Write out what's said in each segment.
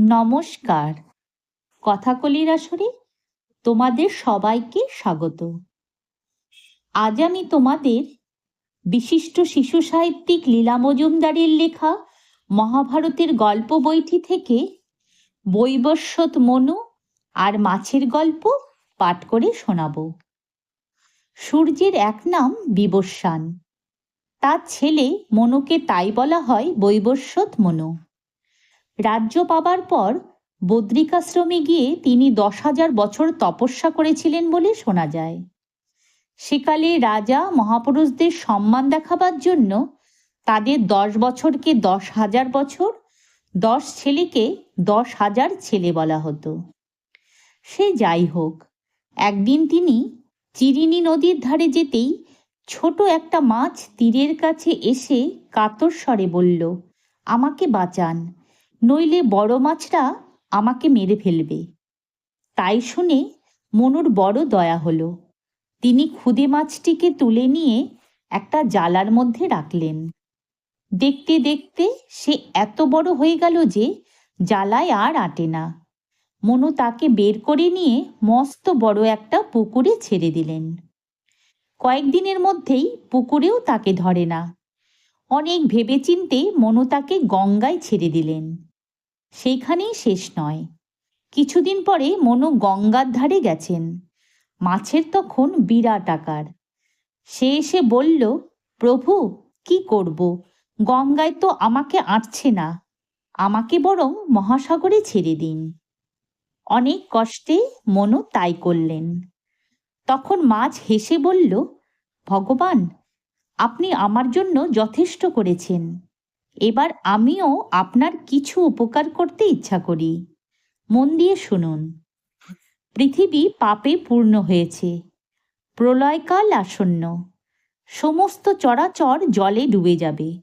নমস্কার। কথাকলির আসরে তোমাদের সবাইকে স্বাগত। আজ আমি তোমাদের বিশিষ্ট শিশু সাহিত্যিক লীলা মজুমদারের লেখা মহাভারতের গল্প বইটি থেকে বৈবস্বত মনু আর মাছের গল্প পাঠ করে শোনাব। সূর্যের এক নাম বিবস্বান। তার ছেলে মনুকে তাই বলা হয় বৈবস্বত মনু। রাজ্য পাবার পর বদ্রিকাশ্রমে গিয়ে তিনি দশ হাজার বছর তপস্যা করেছিলেন বলে শোনা যায়। সেকালে রাজা মহাপুরুষদের সম্মান দেখাবার জন্য তাদের দশ বছরকে দশ হাজার বছর, দশ ছেলেকে দশ হাজার ছেলে বলা হতো। সে যাই হোক, একদিন তিনি চিরিনি নদীর ধারে যেতেই ছোট একটা মাছ তীরের কাছে এসে কাতর স্বরে বলল, আমাকে বাঁচান নইলে বড় মাছরা আমাকে মেরে ফেলবে। তাই শুনে মনুর বড় দয়া হলো। তিনি খুদে মাছটিকে তুলে নিয়ে একটা জালার মধ্যে রাখলেন। দেখতে দেখতে সে এত বড় হয়ে গেল যে জ্বালায় আর আটে না। মনু তাকে বের করে নিয়ে মস্ত বড় একটা পুকুরে ছেড়ে দিলেন। কয়েকদিনের মধ্যেই পুকুরেও তাকে ধরে না। অনেক ভেবেচিন্তে মনু তাকে গঙ্গায় ছেড়ে দিলেন। সেইখানেই শেষ নয়। কিছুদিন পরে মনু গঙ্গার ধারে গেছেন। মাছের তখন বিরাট আকার। সে এসে বলল, প্রভু, কি করব? গঙ্গায় তো আমাকে আঁটছে না। আমাকে বরং মহাসাগরে ছেড়ে দিন। অনেক কষ্টে মনু তাই করলেন। তখন মাছ হেসে বলল, ভগবান, আপনি আমার জন্য যথেষ্ট করেছেন। এবার আমিও আপনার কিছু উপকার করতে ইচ্ছা করি। মন দিয়ে শুনুন। পৃথিবী পাপে পূর্ণ হয়েছে। প্রলয়কাল আসন্ন। সমস্ত চরাচর জলে ডুবে যাবে।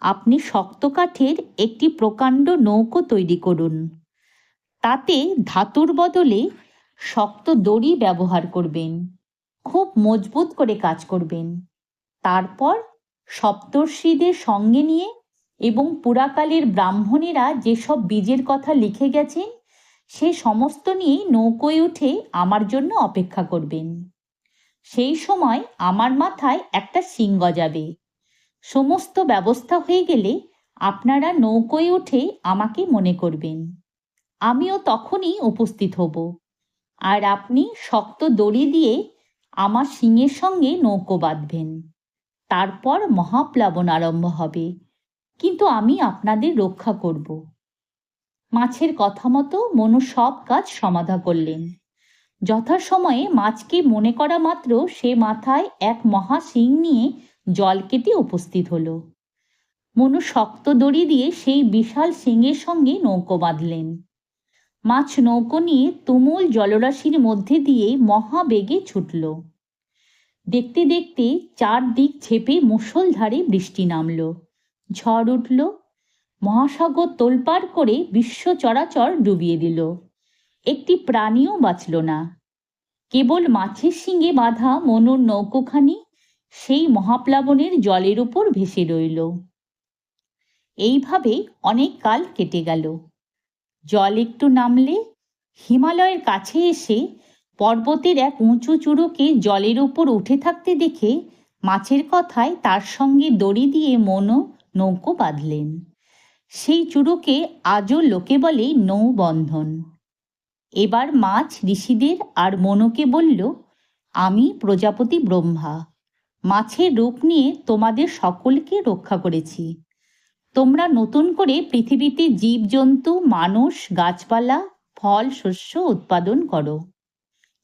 আপনি শক্ত কাঠের একটি প্রকাণ্ড নৌকো তৈরি করুন। তাতে ধাতুর বদলে শক্ত দড়ি ব্যবহার করবেন। খুব মজবুত করে কাজ করবেন। তারপর সপ্তর্ষিদের সঙ্গে নিয়ে এবং পুরাকালের ব্রাহ্মণেরা যেসব বীজের কথা লিখে গেছেন, সে সমস্ত নিয়ে নৌকোয় উঠে আমার জন্য অপেক্ষা করবেন। সেই সময় আমার মাথায় একটা শিং গজাবে। সমস্ত ব্যবস্থা হয়ে গেলে আপনারা নৌকোয় উঠে আমাকে মনে করবেন। আমিও তখনই উপস্থিত হব। আর আপনি শক্ত দড়ি দিয়ে আমার সিংয়ের সঙ্গে নৌকো বাঁধবেন। তারপর মহাপ্লাবন আরম্ভ হবে। কিন্তু আমি আপনাদের রক্ষা করব। মাছের কথা মতো মনু সব কাজ সমাধা করলেন। যথাসময়ে মাছকে মনে করা মাত্র সে মাথায় এক মহা সিং নিয়ে জল কেটে উপস্থিত হলো। মনু শক্ত দড়ি দিয়ে সেই বিশাল সিংয়ের সঙ্গে নৌকো বাঁধলেন। মাছ নৌকো নিয়ে তুমুল জলরাশির মধ্যে দিয়ে মহাবেগে ছুটল। দেখতে দেখতে চারদিক ছেপে মুষলধারে বৃষ্টি নামল। ঝড় উঠল। মহাসাগর তোলপাড় করে বিশ্ব চরাচর ডুবিয়ে দিল। একটি প্রাণীও বাঁচল না। কেবল মাছের শিঙে বাঁধা মনুর নৌকোখানি সেই মহাপ্লাবনের জলের উপর ভেসে রইল। এইভাবে অনেক কাল কেটে গেল। জল একটু নামলে হিমালয়ের কাছে এসে পর্বতের এক উঁচু চূড়োকে জলের উপর উঠে থাকতে দেখে মাছের কথায় তার সঙ্গে দড়ি দিয়ে মনও নৌকো বাঁধলেন। সেই চূড়োকে আজও লোকে বলে নৌবন্ধন। এবার মাছ ঋষিদের আর মনুকে বলল, আমি প্রজাপতি ব্রহ্মা। মাছের রূপ নিয়ে তোমাদের সকলকে রক্ষা করেছি। তোমরা নতুন করে পৃথিবীতে জীবজন্তু, মানুষ, গাছপালা, ফল, শস্য উৎপাদন করো।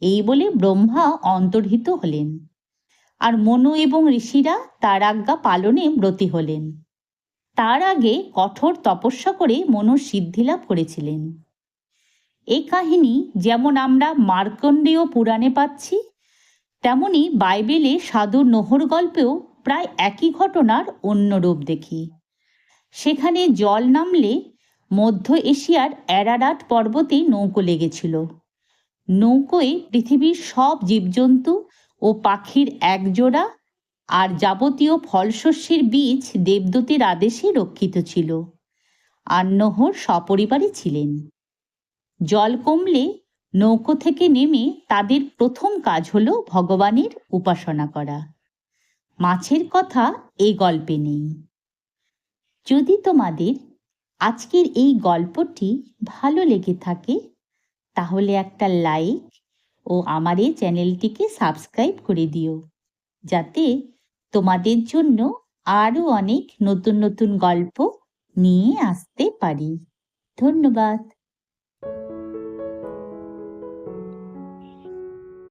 এই বলে ব্রহ্মা অন্তর্হিত হলেন। আর মনু এবং ঋষিরা তার আজ্ঞা পালনে ব্রতী হলেন। তার আগে কঠোর তপস্যা করে মনু সিদ্ধিলাভ করেছিলেন। এই কাহিনী যেমন আমরা মার্কণ্ডেয় পুরাণে পাচ্ছি, তেমনি বাইবেলে সাধু নোহর গল্পেও প্রায় একই ঘটনার অন্য রূপ দেখি। সেখানে জল নামলে মধ্য এশিয়ার অ্যারাডাট পর্বতে নৌকো লেগেছিল। নৌকোয় পৃথিবীর সব জীবজন্তু ও পাখির একজোড়া আর যাবতীয় ফলশস্যের বীজ দেবদূতের আদেশে রক্ষিত ছিল। আর আন্নহর সপরিবারে ছিলেন। জল কমলে নৌকো থেকে নেমে তাদের প্রথম কাজ হলো ভগবানের উপাসনা করা। মাছের কথা এই গল্পে নেই। যদি তোমাদের আজকের এই গল্পটি ভালো লেগে থাকে, তাহলে একটা লাইক ও আমার এই চ্যানেলটিকে সাবস্ক্রাইব করে দিও, যাতে তোমাদের জন্য আরও অনেক নতুন নতুন গল্প নিয়ে আসতে পারি। ধন্যবাদ।